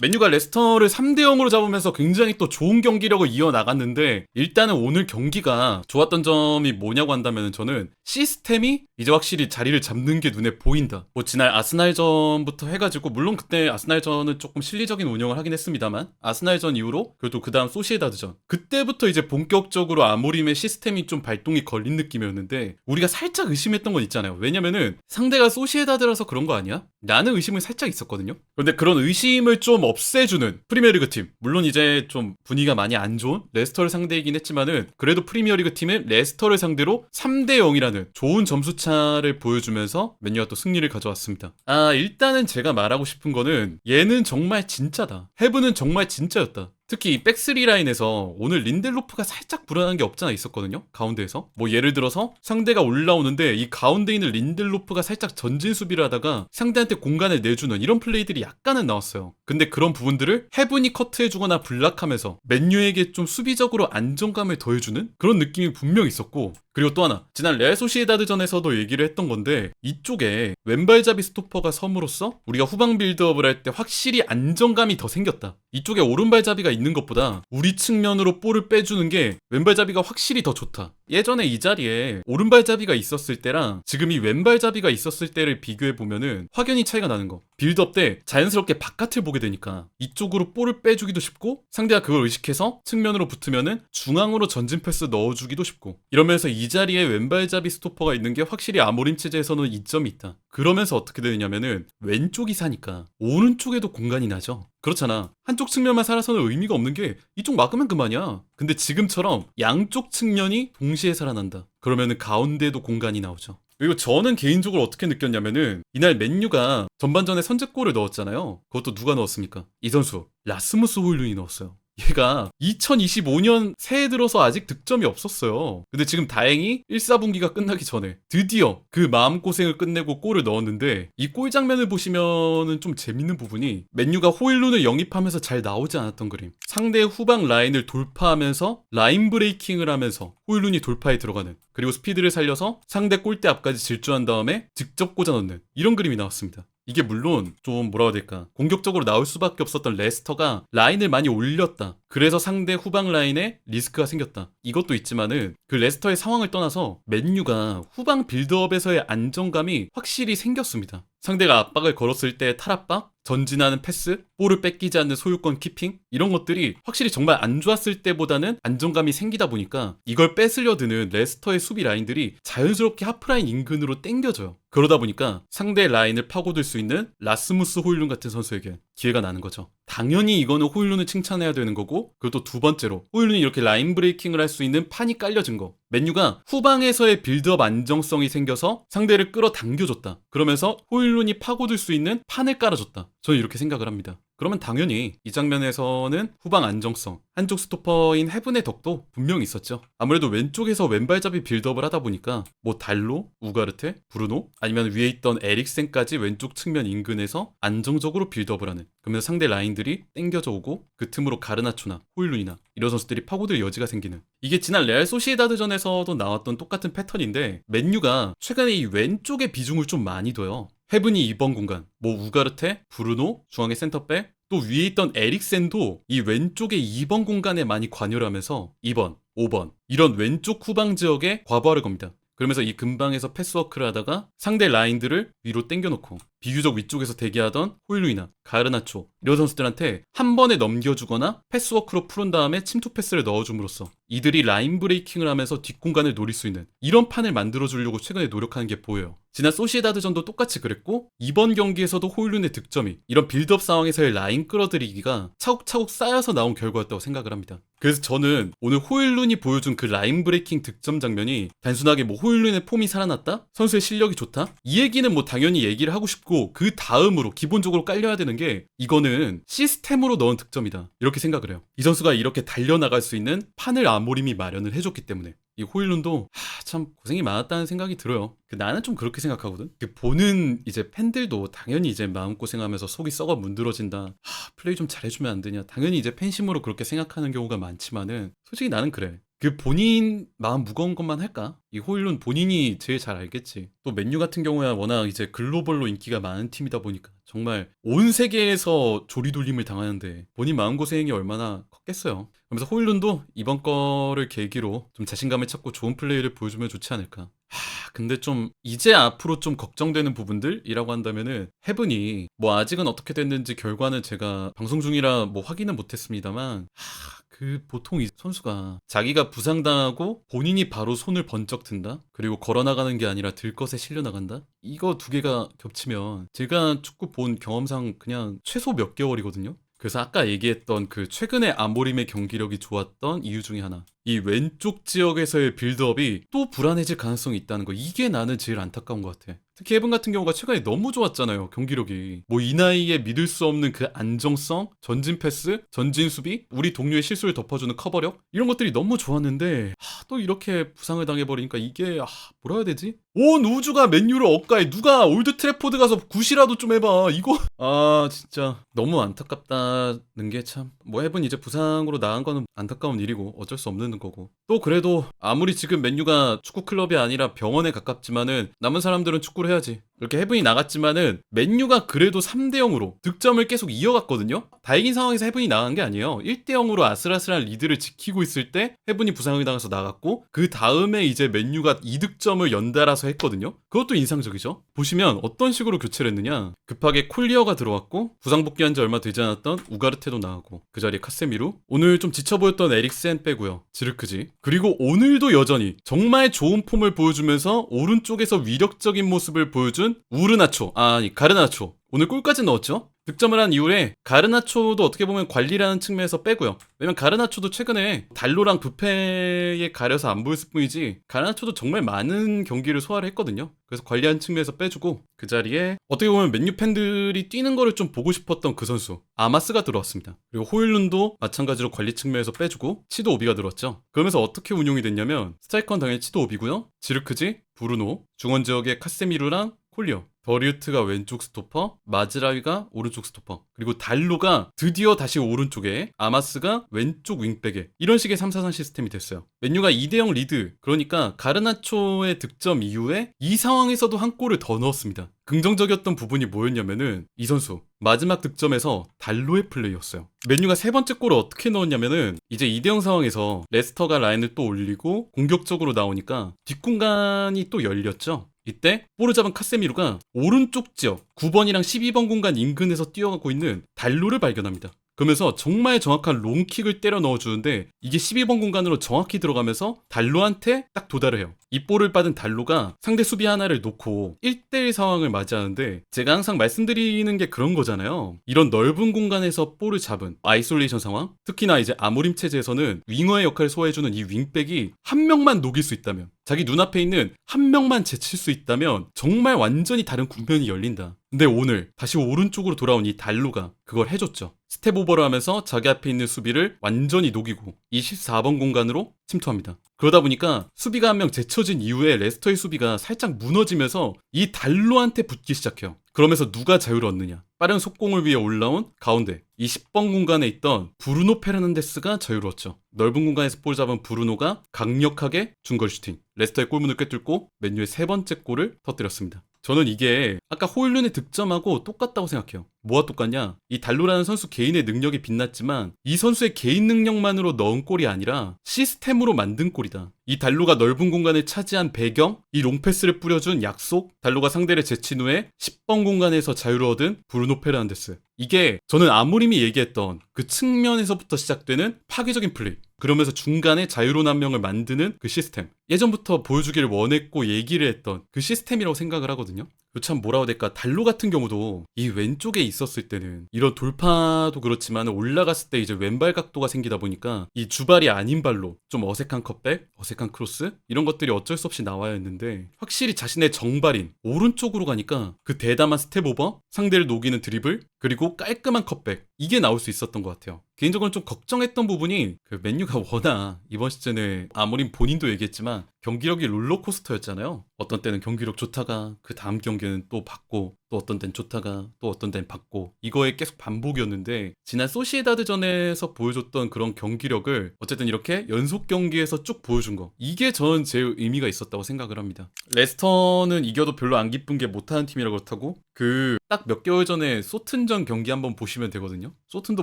맨유가 레스터를 3대 0으로 잡으면서 굉장히 또 좋은 경기력을 이어나갔는데 일단은 오늘 경기가 좋았던 점이 뭐냐고 한다면 저는 시스템이 이제 확실히 자리를 잡는 게 눈에 보인다. 뭐 지난 아스날전부터 해가지고 물론 그때 아스날전은 조금 실리적인 운영을 하긴 했습니다만 아스날전 이후로 그래도 그 다음 소시에다드전 그때부터 이제 본격적으로 아모림의 시스템이 좀 발동이 걸린 느낌이었는데 우리가 살짝 의심했던 건 있잖아요. 왜냐면은 상대가 소시에다드라서 그런 거 아니야? 나는 의심이 살짝 있었거든요. 그런데 그런 의심을 좀 없애주는 프리미어리그 팀 물론 이제 좀 분위기가 많이 안 좋은 레스터를 상대이긴 했지만은 그래도 프리미어리그 팀은 레스터를 상대로 3대 0이라는 좋은 점수 차를 보여주면서 맨유가 또 승리를 가져왔습니다. 아 일단은 제가 말하고 싶은 거는 얘는 정말 진짜다. 헤브는 정말 진짜였다. 특히 이 백스리 라인에서 오늘 린델로프가 살짝 불안한 게 없잖아 있었거든요. 가운데에서. 뭐 예를 들어서 상대가 올라오는데 이 가운데 있는 린델로프가 살짝 전진 수비를 하다가 상대한테 공간을 내주는 이런 플레이들이 약간은 나왔어요. 근데 그런 부분들을 해븐이 커트해주거나 블락하면서 맨유에게 좀 수비적으로 안정감을 더해주는 그런 느낌이 분명 있었고 그리고 또 하나 지난 레알 소시에다드전에서도 얘기를 했던 건데 이쪽에 왼발잡이 스토퍼가 섬으로써 우리가 후방 빌드업을 할 때 확실히 안정감이 더 생겼다. 이쪽에 오른발잡이가 있는 것보다 우리 측면으로 볼을 빼주는 게 왼발잡이가 확실히 더 좋다. 예전에 이 자리에 오른발잡이가 있었을 때랑 지금 이 왼발잡이가 있었을 때를 비교해 보면은 확연히 차이가 나는 거. 빌드업 때 자연스럽게 바깥을 보게 되니까 이쪽으로 볼을 빼주기도 쉽고 상대가 그걸 의식해서 측면으로 붙으면은 중앙으로 전진 패스 넣어주기도 쉽고 이러면서 이 자리에 왼발잡이 스토퍼가 있는 게 확실히 아모림 체제에서는 이점이 있다. 그러면서 어떻게 되느냐면은 왼쪽이 사니까 오른쪽에도 공간이 나죠. 그렇잖아. 한쪽 측면만 살아서는 의미가 없는 게 이쪽 막으면 그만이야. 근데 지금처럼 양쪽 측면이 동시에 살아난다. 그러면은 가운데도 공간이 나오죠. 그리고 저는 개인적으로 어떻게 느꼈냐면은 이날 맨유가 전반전에 선제골을 넣었잖아요. 그것도 누가 넣었습니까? 이 선수 라스무스 호일룬이 넣었어요. 얘가 2025년 새해 들어서 아직 득점이 없었어요. 근데 지금 다행히 1, 4분기가 끝나기 전에 드디어 그 마음고생을 끝내고 골을 넣었는데 이 골 장면을 보시면은 좀 재밌는 부분이 맨유가 호일룬을 영입하면서 잘 나오지 않았던 그림. 상대 후방 라인을 돌파하면서 라인 브레이킹을 하면서 호일룬이 돌파에 들어가는 그리고 스피드를 살려서 상대 골대 앞까지 질주한 다음에 직접 꽂아 넣는 이런 그림이 나왔습니다. 이게 물론 좀 뭐라고 해야 될까? 공격적으로 나올 수밖에 없었던 레스터가 라인을 많이 올렸다. 그래서 상대 후방 라인에 리스크가 생겼다. 이것도 있지만은 그 레스터의 상황을 떠나서 맨유가 후방 빌드업에서의 안정감이 확실히 생겼습니다. 상대가 압박을 걸었을 때 탈압박 전진하는 패스, 볼을 뺏기지 않는 소유권 키핑 이런 것들이 확실히 정말 안 좋았을 때보다는 안정감이 생기다 보니까 이걸 뺏으려 드는 레스터의 수비 라인들이 자연스럽게 하프라인 인근으로 땡겨져요. 그러다 보니까 상대 라인을 파고들 수 있는 라스무스 호일룬 같은 선수에게 기회가 나는 거죠. 당연히 이거는 호일룬을 칭찬해야 되는 거고 그리고 또 두 번째로 호일룬이 이렇게 라인 브레이킹을 할 수 있는 판이 깔려진 거 맨유가 후방에서의 빌드업 안정성이 생겨서 상대를 끌어당겨줬다. 그러면서 호일룬이 파고들 수 있는 판을 깔아줬다. 저는 이렇게 생각을 합니다. 그러면 당연히 이 장면에서는 후방 안정성, 한쪽 스토퍼인 헤븐의 덕도 분명히 있었죠. 아무래도 왼쪽에서 왼발잡이 빌드업을 하다 보니까 뭐 달로, 우가르테, 브루노 아니면 위에 있던 에릭센까지 왼쪽 측면 인근에서 안정적으로 빌드업을 하는 그러면서 상대 라인들이 땡겨져 오고 그 틈으로 가르나초나 호일룬이나 이런 선수들이 파고들 여지가 생기는 이게 지난 레알 소시에다드전에서도 나왔던 똑같은 패턴인데 맨유가 최근에 이 왼쪽에 비중을 좀 많이 둬요. 헤븐이 2번 공간, 뭐 우가르테, 브루노, 중앙의 센터백, 또 위에 있던 에릭센도 이 왼쪽의 2번 공간에 많이 관여를 하면서 2번, 5번 이런 왼쪽 후방 지역에 과부하를 겁니다. 그러면서 이 근방에서 패스워크를 하다가 상대 라인들을 위로 땡겨놓고 비교적 위쪽에서 대기하던 호일루이나 가르나초 이런 선수들한테 한 번에 넘겨주거나 패스워크로 푸른 다음에 침투 패스를 넣어줌으로써 이들이 라인 브레이킹을 하면서 뒷공간을 노릴 수 있는 이런 판을 만들어주려고 최근에 노력하는 게 보여요. 지난 소시에다드전도 똑같이 그랬고 이번 경기에서도 호일룬의 득점이 이런 빌드업 상황에서의 라인 끌어들이기가 차곡차곡 쌓여서 나온 결과였다고 생각을 합니다. 그래서 저는 오늘 호일룬이 보여준 그 라인 브레이킹 득점 장면이 단순하게 뭐 호일룬의 폼이 살아났다? 선수의 실력이 좋다? 이 얘기는 뭐 당연히 얘기를 하고 싶고 그 다음으로 기본적으로 깔려야 되는 게 이거는 시스템으로 넣은 득점이다. 이렇게 생각을 해요. 이 선수가 이렇게 달려나갈 수 있는 판을 아모림이 마련을 해줬기 때문에 이 호일룬도 하, 참 고생이 많았다는 생각이 들어요. 그 나는 좀 그렇게 생각하거든. 그 보는 이제 팬들도 당연히 이제 마음고생하면서 속이 썩어 문드러진다. 하, 플레이 좀 잘해주면 안 되냐. 당연히 이제 팬심으로 그렇게 생각하는 경우가 많지만은 솔직히 나는 그래. 그 본인 마음 무거운 것만 할까? 이 호일룬 본인이 제일 잘 알겠지. 또 맨유 같은 경우야 워낙 이제 글로벌로 인기가 많은 팀이다 보니까 정말 온 세계에서 조리돌림을 당하는데 본인 마음고생이 얼마나 컸겠어요. 그러면서 호일룬도 이번 거를 계기로 좀 자신감을 찾고 좋은 플레이를 보여주면 좋지 않을까. 하, 근데 좀 이제 앞으로 좀 걱정되는 부분들이라고 한다면은 헤븐이 뭐 아직은 어떻게 됐는지 결과는 제가 방송 중이라 뭐 확인은 못했습니다만 하, 그 보통 이 선수가 자기가 부상당하고 본인이 바로 손을 번쩍 든다? 그리고 걸어나가는 게 아니라 들것에 실려 나간다? 이거 두 개가 겹치면 제가 축구 본 경험상 그냥 최소 몇 개월이거든요? 그래서 아까 얘기했던 그 최근에 아모림의 경기력이 좋았던 이유 중에 하나. 이 왼쪽 지역에서의 빌드업이 또 불안해질 가능성이 있다는 거. 이게 나는 제일 안타까운 것 같아. 특히 에븐 같은 경우가 최근에 너무 좋았잖아요. 경기력이. 뭐 이 나이에 믿을 수 없는 그 안정성, 전진 패스, 전진 수비, 우리 동료의 실수를 덮어주는 커버력 이런 것들이 너무 좋았는데 하, 또 이렇게 부상을 당해버리니까 이게 아, 뭐라 해야 되지? 온 우주가 맨유를 억가해. 누가 올드 트래포드 가서 굿이라도 좀 해봐. 이거 아 진짜 너무 안타깝다는 게 참 뭐 해븐 이제 부상으로 나간 거는 안타까운 일이고 어쩔 수 없는 거고. 또 그래도 아무리 지금 맨유가 축구 클럽이 아니라 병원에 가깝지만은 남은 사람들은 축구를 해야지 이렇게 해븐이 나갔지만은 맨유가 그래도 3대 0으로 득점을 계속 이어갔거든요. 다행인 상황에서 해븐이 나간 게 아니에요. 1대 0으로 아슬아슬한 리드를 지키고 있을 때 해븐이 부상을 당해서 나갔고 그 다음에 이제 맨유가 2득점을 연달아서 했거든요. 그것도 인상적이죠. 보시면 어떤 식으로 교체를 했느냐. 급하게 콜리어가 들어왔고 부상 복귀한 지 얼마 되지 않았던 우가르테도 나가고 그 자리에 카세미루. 오늘 좀 지쳐 보였던 에릭센 빼고요. 지르크지. 그리고 오늘도 여전히 정말 좋은 폼을 보여주면서 오른쪽에서 위력적인 모습을 보여준 우르나초 아니 가르나초 오늘 골까지 넣었죠 득점을 한 이후에 가르나초도 어떻게 보면 관리라는 측면에서 빼고요. 왜냐면 가르나초도 최근에 달로랑 부페에 가려서 안 보였을 뿐이지 가르나초도 정말 많은 경기를 소화를 했거든요. 그래서 관리한 측면에서 빼주고 그 자리에 어떻게 보면 맨유 팬들이 뛰는 거를 좀 보고 싶었던 그 선수 아마스가 들어왔습니다. 그리고 호일룬도 마찬가지로 관리 측면에서 빼주고 치도 오비가 들어왔죠. 그러면서 어떻게 운용이 됐냐면 스트라이커는 당연히 치도 오비고요. 지르크지, 브루노, 중원 지역의 카세미루랑 콜리어 더리우트가 왼쪽 스토퍼, 마즈라위가 오른쪽 스토퍼, 그리고 달로가 드디어 다시 오른쪽에, 아마스가 왼쪽 윙백에 이런 식의 3-4-3 시스템이 됐어요. 맨유가 2대0 리드, 그러니까 가르나초의 득점 이후에 이 상황에서도 한 골을 더 넣었습니다. 긍정적이었던 부분이 뭐였냐면은 이 선수 마지막 득점에서 달로의 플레이였어요. 맨유가 세 번째 골을 어떻게 넣었냐면은 이제 2대0 상황에서 레스터가 라인을 또 올리고 공격적으로 나오니까 뒷공간이 또 열렸죠. 이때 볼을 잡은 카세미루가 오른쪽 지역 9번이랑 12번 공간 인근에서 뛰어가고 있는 달로를 발견합니다. 그러면서 정말 정확한 롱킥을 때려 넣어주는데 이게 12번 공간으로 정확히 들어가면서 달로한테 딱 도달을 해요. 이 볼을 받은 달로가 상대 수비 하나를 놓고 1대1 상황을 맞이하는데 제가 항상 말씀드리는 게 그런 거잖아요. 이런 넓은 공간에서 볼을 잡은 아이솔레이션 상황 특히나 이제 아모림 체제에서는 윙어의 역할을 소화해주는 이 윙백이 한 명만 녹일 수 있다면 자기 눈앞에 있는 한 명만 제칠 수 있다면 정말 완전히 다른 국면이 열린다. 근데 오늘 다시 오른쪽으로 돌아온 이 달로가 그걸 해줬죠. 스텝 오버를 하면서 자기 앞에 있는 수비를 완전히 녹이고 24번 공간으로 침투합니다. 그러다 보니까 수비가 한 명 제쳐진 이후에 레스터의 수비가 살짝 무너지면서 이 달로한테 붙기 시작해요. 그러면서 누가 자유를 얻느냐? 빠른 속공을 위해 올라온 가운데 이 10번 공간에 있던 브루노 페르난데스가 자유로웠죠. 넓은 공간에서 볼 잡은 브루노가 강력하게 중거리 슈팅. 레스터의 골문을 꿰뚫고 맨유의 세 번째 골을 터뜨렸습니다. 저는 이게 아까 호일룬의 득점하고 똑같다고 생각해요. 뭐가 똑같냐? 이 달로라는 선수 개인의 능력이 빛났지만 이 선수의 개인 능력만으로 넣은 골이 아니라 시스템으로 만든 골이다. 이 달로가 넓은 공간을 차지한 배경, 이 롱패스를 뿌려준 약속, 달로가 상대를 제친 후에 10번 공간에서 자유를 얻은 브루노 페르난데스. 이게 저는 아무림이 얘기했던 그 측면에서부터 시작되는 파괴적인 플레이. 그러면서 중간에 자유로운 한 명을 만드는 그 시스템. 예전부터 보여주기를 원했고 얘기를 했던 그 시스템이라고 생각을 하거든요. 참 뭐라고 해야 될까 달로 같은 경우도 이 왼쪽에 있었을 때는 이런 돌파도 그렇지만 올라갔을 때 이제 왼발 각도가 생기다 보니까 이 주발이 아닌 발로 좀 어색한 컷백, 어색한 크로스 이런 것들이 어쩔 수 없이 나와야 했는데 확실히 자신의 정발인 오른쪽으로 가니까 그 대담한 스텝 오버, 상대를 녹이는 드리블 그리고 깔끔한 컷백 이게 나올 수 있었던 것 같아요. 개인적으로 좀 걱정했던 부분이 그 맨유가 워낙 이번 시즌에 아무리 본인도 얘기했지만 경기력이 롤러코스터였잖아요. 어떤 때는 경기력 좋다가 그 다음 경기는 또 받고 또 어떤 땐 좋다가 또 어떤 땐 받고 이거의 계속 반복이었는데 지난 소시에다드전에서 보여줬던 그런 경기력을 어쨌든 이렇게 연속 경기에서 쭉 보여준 거 이게 전 제일 의미가 있었다고 생각을 합니다. 레스터는 이겨도 별로 안 기쁜 게 못하는 팀이라 그렇다고 그 딱 몇 개월 전에 소튼전 경기 한번 보시면 되거든요. 소튼도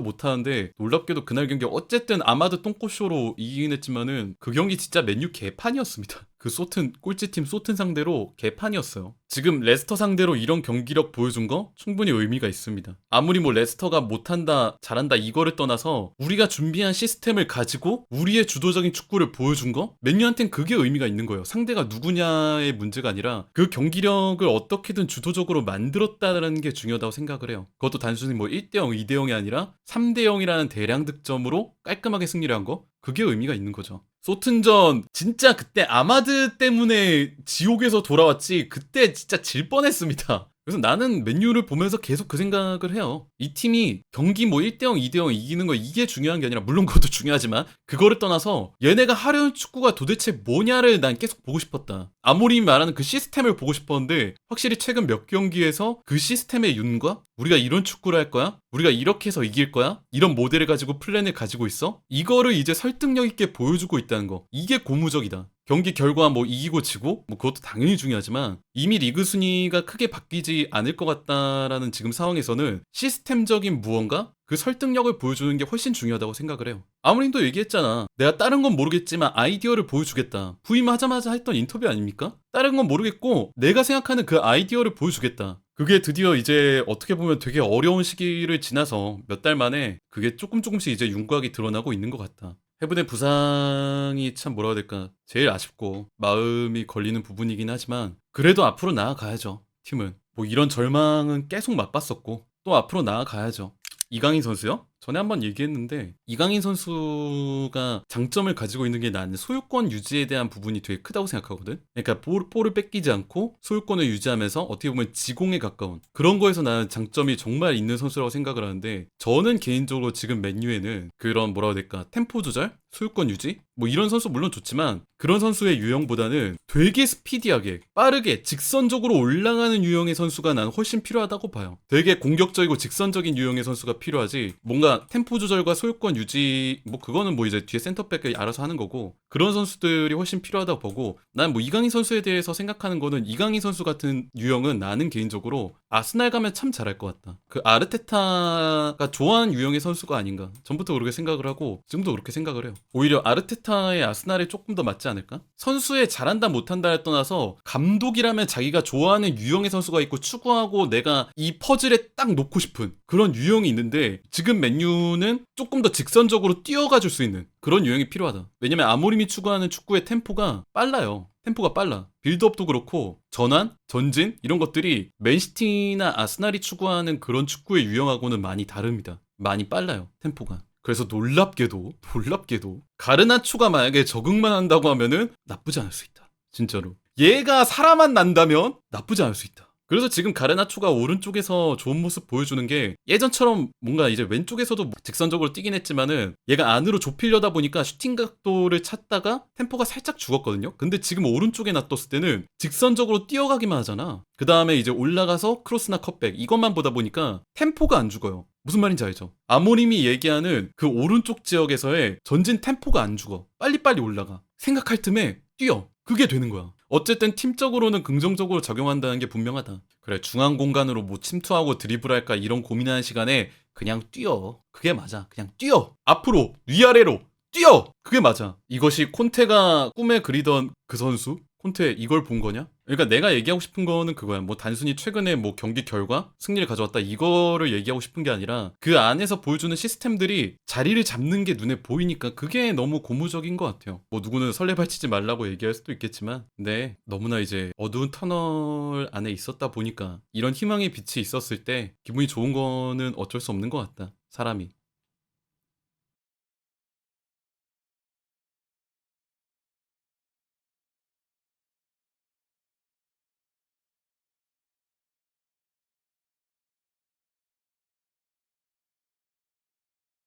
못하는데 놀랍게도 그날 경기 어쨌든 아마드 똥꼬쇼로 이기긴 했지만은 그 경기 진짜 맨유 개판이었습니다. 그 소튼 꼴찌팀 소튼 상대로 개판이었어요. 지금 레스터 상대로 이런 경기력 보여준 거 충분히 의미가 있습니다. 아무리 뭐 레스터가 못한다, 잘한다 이거를 떠나서 우리가 준비한 시스템을 가지고 우리의 주도적인 축구를 보여준 거 맨유한텐 그게 의미가 있는 거예요. 상대가 누구냐의 문제가 아니라 그 경기력을 어떻게든 주도적으로 만들었다는 게 중요하다고 생각을 해요. 그것도 단순히 뭐 1대0, 2대0이 아니라 3대0이라는 대량 득점으로 깔끔하게 승리를 한 거. 그게 의미가 있는 거죠. 소튼전 진짜 그때 아마드 때문에 지옥에서 돌아왔지 그때 진짜 질 뻔했습니다. 그래서 나는 맨유를 보면서 계속 그 생각을 해요. 이 팀이 경기 뭐 1대0, 2대0 이기는 거 이게 중요한 게 아니라 물론 그것도 중요하지만 그거를 떠나서 얘네가 하려는 축구가 도대체 뭐냐를 난 계속 보고 싶었다. 아무리 말하는 그 시스템을 보고 싶었는데 확실히 최근 몇 경기에서 그 시스템의 윤과 우리가 이런 축구를 할 거야? 우리가 이렇게 해서 이길 거야? 이런 모델을 가지고 플랜을 가지고 있어? 이거를 이제 설득력 있게 보여주고 있다는 거. 이게 고무적이다. 경기 결과 뭐 이기고 지고 뭐 그것도 당연히 중요하지만 이미 리그 순위가 크게 바뀌지 않을 것 같다라는 지금 상황에서는 시스템적인 무언가 그 설득력을 보여주는 게 훨씬 중요하다고 생각을 해요. 아무림도 얘기했잖아. 내가 다른 건 모르겠지만 아이디어를 보여주겠다. 부임하자마자 했던 인터뷰 아닙니까? 다른 건 모르겠고 내가 생각하는 그 아이디어를 보여주겠다. 그게 드디어 이제 어떻게 보면 되게 어려운 시기를 지나서 몇 달 만에 그게 조금 조금씩 이제 윤곽이 드러나고 있는 것 같다. 해븐의 부상이 참 뭐라고 해야 될까? 제일 아쉽고 마음이 걸리는 부분이긴 하지만 그래도 앞으로 나아가야죠 팀은. 뭐 이런 절망은 계속 맛봤었고 또 앞으로 나아가야죠. 이강인 선수요? 전에 한번 얘기했는데 이강인 선수가 장점을 가지고 있는 게 나는 소유권 유지에 대한 부분이 되게 크다고 생각하거든. 그러니까 볼, 볼을 뺏기지 않고 소유권을 유지하면서 어떻게 보면 지공에 가까운 그런 거에서 나는 장점이 정말 있는 선수라고 생각을 하는데 저는 개인적으로 지금 맨유에는 그런 뭐라고 해야 될까 템포 조절, 소유권 유지 뭐 이런 선수 물론 좋지만 그런 선수의 유형보다는 되게 스피디하게 빠르게 직선적으로 올라가는 유형의 선수가 난 훨씬 필요하다고 봐요. 되게 공격적이고 직선적인 유형의 선수가 필요하지 뭔가 템포 조절과 소유권 유지 뭐 그거는 뭐 이제 뒤에 센터백이 알아서 하는 거고 그런 선수들이 훨씬 필요하다고 보고 난 뭐 이강인 선수에 대해서 생각하는 거는 이강인 선수 같은 유형은 나는 개인적으로 아스날 가면 참 잘할 것 같다. 그 아르테타가 좋아하는 유형의 선수가 아닌가. 전부터 그렇게 생각을 하고 지금도 그렇게 생각을 해요. 오히려 아르테타의 아스날에 조금 더 맞지 않을까? 선수의 잘한다 못한다를 떠나서 감독이라면 자기가 좋아하는 유형의 선수가 있고 추구하고 내가 이 퍼즐에 딱 놓고 싶은 그런 유형이 있는데 지금 맨 유는 조금 더 직선적으로 뛰어가 줄 수 있는 그런 유형이 필요하다. 왜냐면 아모림이 추구하는 축구의 템포가 빨라요. 템포가 빨라. 빌드업도 그렇고 전환, 전진 이런 것들이 맨시티나 아스날이 추구하는 그런 축구의 유형하고는 많이 다릅니다. 많이 빨라요. 템포가. 그래서 놀랍게도 놀랍게도 가르나초가 만약에 적응만 한다고 하면은 나쁘지 않을 수 있다. 진짜로. 얘가 살아만 난다면 나쁘지 않을 수 있다. 그래서 지금 가르나초가 오른쪽에서 좋은 모습 보여주는 게 예전처럼 뭔가 이제 왼쪽에서도 직선적으로 뛰긴 했지만은 얘가 안으로 좁히려다 보니까 슈팅 각도를 찾다가 템포가 살짝 죽었거든요. 근데 지금 오른쪽에 놔뒀을 때는 직선적으로 뛰어가기만 하잖아. 그 다음에 이제 올라가서 크로스나 컷백 이것만 보다 보니까 템포가 안 죽어요. 무슨 말인지 알죠? 아모림이 얘기하는 그 오른쪽 지역에서의 전진 템포가 안 죽어. 빨리빨리 올라가. 생각할 틈에 뛰어. 그게 되는 거야. 어쨌든 팀적으로는 긍정적으로 작용한다는 게 분명하다. 그래, 중앙 공간으로 뭐 침투하고 드리블할까 이런 고민하는 시간에 그냥 뛰어. 그게 맞아. 그냥 뛰어. 앞으로, 위아래로 뛰어. 그게 맞아. 이것이 콘테가 꿈에 그리던 그 선수? 콘테 이걸 본 거냐? 그러니까 내가 얘기하고 싶은 거는 그거야. 뭐 단순히 최근에 뭐 경기 결과 승리를 가져왔다 이거를 얘기하고 싶은 게 아니라 그 안에서 보여주는 시스템들이 자리를 잡는 게 눈에 보이니까 그게 너무 고무적인 것 같아요. 뭐 누구는 설레발치지 말라고 얘기할 수도 있겠지만, 네 너무나 이제 어두운 터널 안에 있었다 보니까 이런 희망의 빛이 있었을 때 기분이 좋은 거는 어쩔 수 없는 것 같다. 사람이.